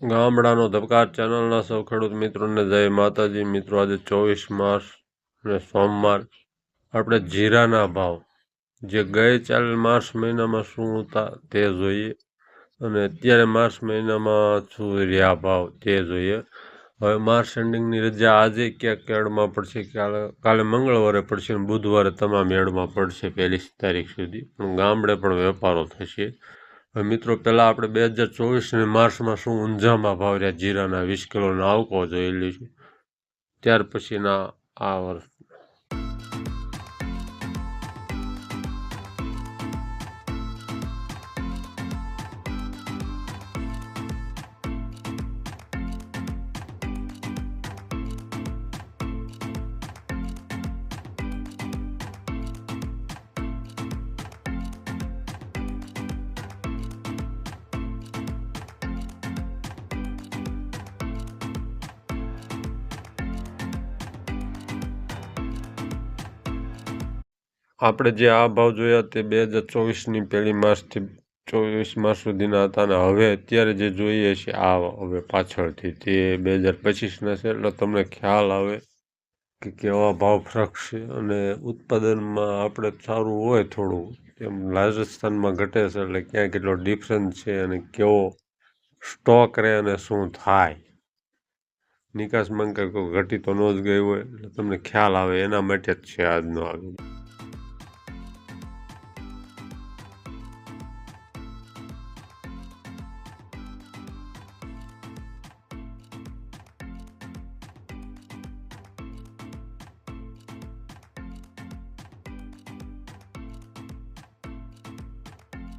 ગામડાનો ધબકાર ચેનલના સૌ ખેડૂત મિત્રોને જય માતાજી. મિત્રો, આજે ચોવીસ માર્ચ અને સોમવાર આપણે જીરાના ભાવ, જે ગઈ ચાલ માર્ચ મહિનામાં શું હતા તે જોઈએ અને અત્યારે માર્ચ મહિનામાં શું રહ્યા ભાવ તે જોઈએ. હવે માર્ચ એન્ડિંગની રજા આજે ક્યાંક એડમાં પડશે? કાલે કાલે મંગળવારે પડશે અને બુધવારે તમામ એડમાં પડશે પહેલી તારીખ સુધી. પણ ગામડે પણ વેપારો થશે. મિત્રો, પહેલાં આપણે બે હજાર ચોવીસની માર્ચમાં શું ઊંઝામાં ભાવ રહ્યા? જીરાના વીસ કિલોના આવકો જોઈ લઈશું ત્યાર પછીના આ વર્ષ. આપણે જે આ ભાવ જોયા તે બે હજાર ચોવીસની પહેલી માર્ચથી ચોવીસ માર્ચ સુધીના હતા અને હવે અત્યારે જે જોઈએ છે, આ હવે પાછળથી તે બે હજાર પચીસના છે. એટલે તમને ખ્યાલ આવે કે કેવા ભાવ ફરક છે અને ઉત્પાદનમાં આપણે સારું હોય થોડું એમ રાજસ્થાનમાં ઘટે છે એટલે ક્યાં કેટલો ડિફરન્સ છે અને કેવો સ્ટોક રહે અને શું થાય. નિકાસમાં કોઈ ઘટી તો ન જ ગઈ હોય એટલે તમને ખ્યાલ આવે એના માટે જ છે આજનો આ વીડિયો